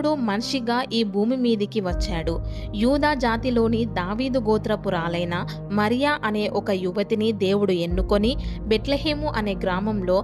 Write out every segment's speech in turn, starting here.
దేవుడు మనిషిగా ఈ భూమి మీదికి వచ్చాడు. యూదా జాతిలోని దావీదు గోత్రపురాలైన మరియా అనే ఒక యువతిని దేవుడు ఎన్నుకొని బెట్లహేము అనే గ్రామంలో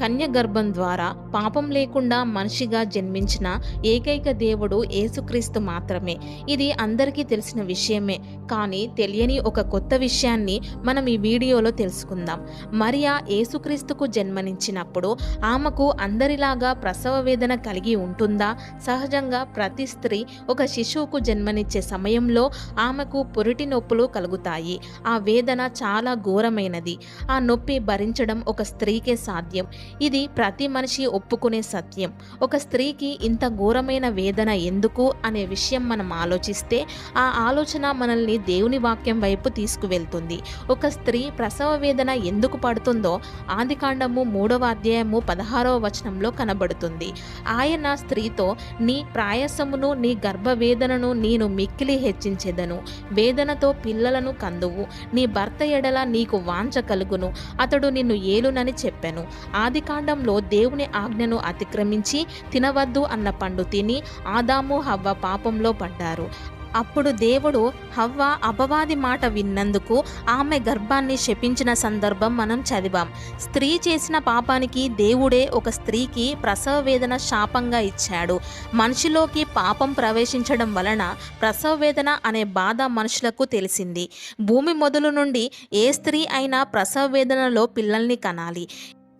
కన్య గర్భం ద్వారా పాపం లేకుండా మనిషిగా జన్మించిన ఏకైక దేవుడు యేసుక్రీస్తు మాత్రమే. ఇది అందరికీ తెలిసిన విషయమే. కానీ తెలియని ఒక కొత్త విషయాన్ని మనం ఈ వీడియోలో తెలుసుకుందాం. మరియా యేసుక్రీస్తుకు జన్మనించినప్పుడు ఆమెకు అందరిలాగా ప్రసవ వేదన కలిగి ఉంటుందా? సహజంగా ప్రతి స్త్రీ ఒక శిశువుకు జన్మనిచ్చే సమయంలో ఆమెకు పురిటి నొప్పులు కలుగుతాయి. ఆ వేదన చాలా ఘోరమైనది. ఆ నొప్పి భరించడం ఒక స్త్రీకే సాధ్యం. ఇది ప్రతి మనిషి ఒప్పుకునే సత్యం. ఒక స్త్రీకి ఇంత ఘోరమైన వేదన ఎందుకు అనే విషయం మనం ఆలోచిస్తే ఆ ఆలోచన మనల్ని దేవుని వాక్యం వైపు తీసుకువెళ్తుంది. ఒక స్త్రీ ప్రసవ వేదన ఎందుకు పడుతుందో ఆదికాండము మూడవ అధ్యాయము పదహారవ వచనంలో కనబడుతుంది. ఆయన స్త్రీతో నీ ప్రాయసమును నీ గర్భవేదనను నేను మిక్కిలి హెచ్చించెదను. వేదనతో పిల్లలను కందువు. నీ భర్త ఎడల నీకు వాంచ కలుగును. అతడు నిన్ను ఏలునని చెప్పాను. ఆ కాండంలో దేవుని ఆజ్ఞను అతిక్రమించి తినవద్దు అన్న పండు తిని ఆదాము హవ్వ పాపంలో పడ్డారు. అప్పుడు దేవుడు హవ్వ అపవాది మాట విన్నందుకు ఆమె గర్భాన్ని శపించిన సందర్భం మనం చదివాం. స్త్రీ చేసిన పాపానికి దేవుడే ఒక స్త్రీకి ప్రసవ వేదన శాపంగా ఇచ్చాడు. మనిషిలోకి పాపం ప్రవేశించడం వలన ప్రసవ వేదన అనే బాధ మనుషులకు తెలిసింది. భూమి మొదలు నుండి ఏ స్త్రీ అయినా ప్రసవ వేదనలో పిల్లల్ని కనాలి.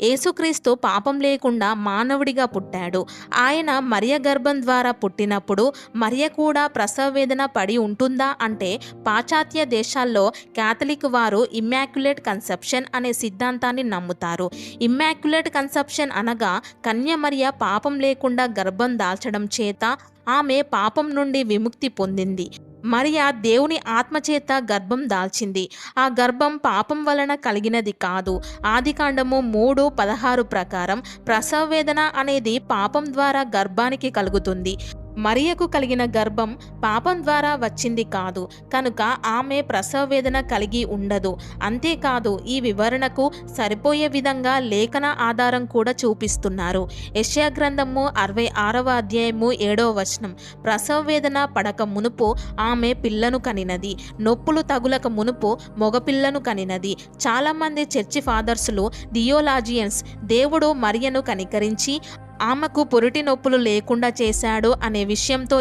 యేసుక్రీస్తు పాపం లేకుండా మానవుడిగా పుట్టాడు. ఆయన మరియ గర్భం ద్వారా పుట్టినప్పుడు మరియ కూడా ప్రసవ వేదన పడి ఉంటుందా అంటే పాశ్చాత్య దేశాల్లో క్యాథలిక్ వారు ఇమ్మాక్యులేట్ కన్సెప్షన్ అనే సిద్ధాంతాన్ని నమ్ముతారు. ఇమ్మాక్యులేట్ కన్సెప్షన్ అనగా కన్య మరియ పాపం లేకుండా గర్భం దాల్చడం చేత ఆమె పాపం నుండి విముక్తి పొందింది. మరియా దేవుని ఆత్మచేత గర్భం దాల్చింది. ఆ గర్భం పాపం వలన కలిగినది కాదు. ఆదికాండము మూడు పదహారు ప్రకారం ప్రసవ వేదన అనేది పాపం ద్వారా గర్భానికి కలుగుతుంది. మరియకు కలిగిన గర్భం పాపం ద్వారా వచ్చింది కాదు. కనుక ఆమె ప్రసవ వేదన కలిగి ఉండదు. అంతేకాదు ఈ వివరణకు సరిపోయే విధంగా లేఖన ఆధారం కూడా చూపిస్తున్నారు. యష్యా గ్రంథము అరవై ఆరవ అధ్యాయము ఏడవ వచనం. ప్రసవ వేదన పడక మునుపు ఆమె పిల్లను కనినది. నొప్పులు తగులక మునుపు మగపిల్లను కనినది. చాలామంది చర్చి ఫాదర్స్లు థియోలాజియన్స్ దేవుడు మరియను కనికరించి ఆమెకు పొరిటి నొప్పులు లేకుండా చేశాడు అనే విషయంతో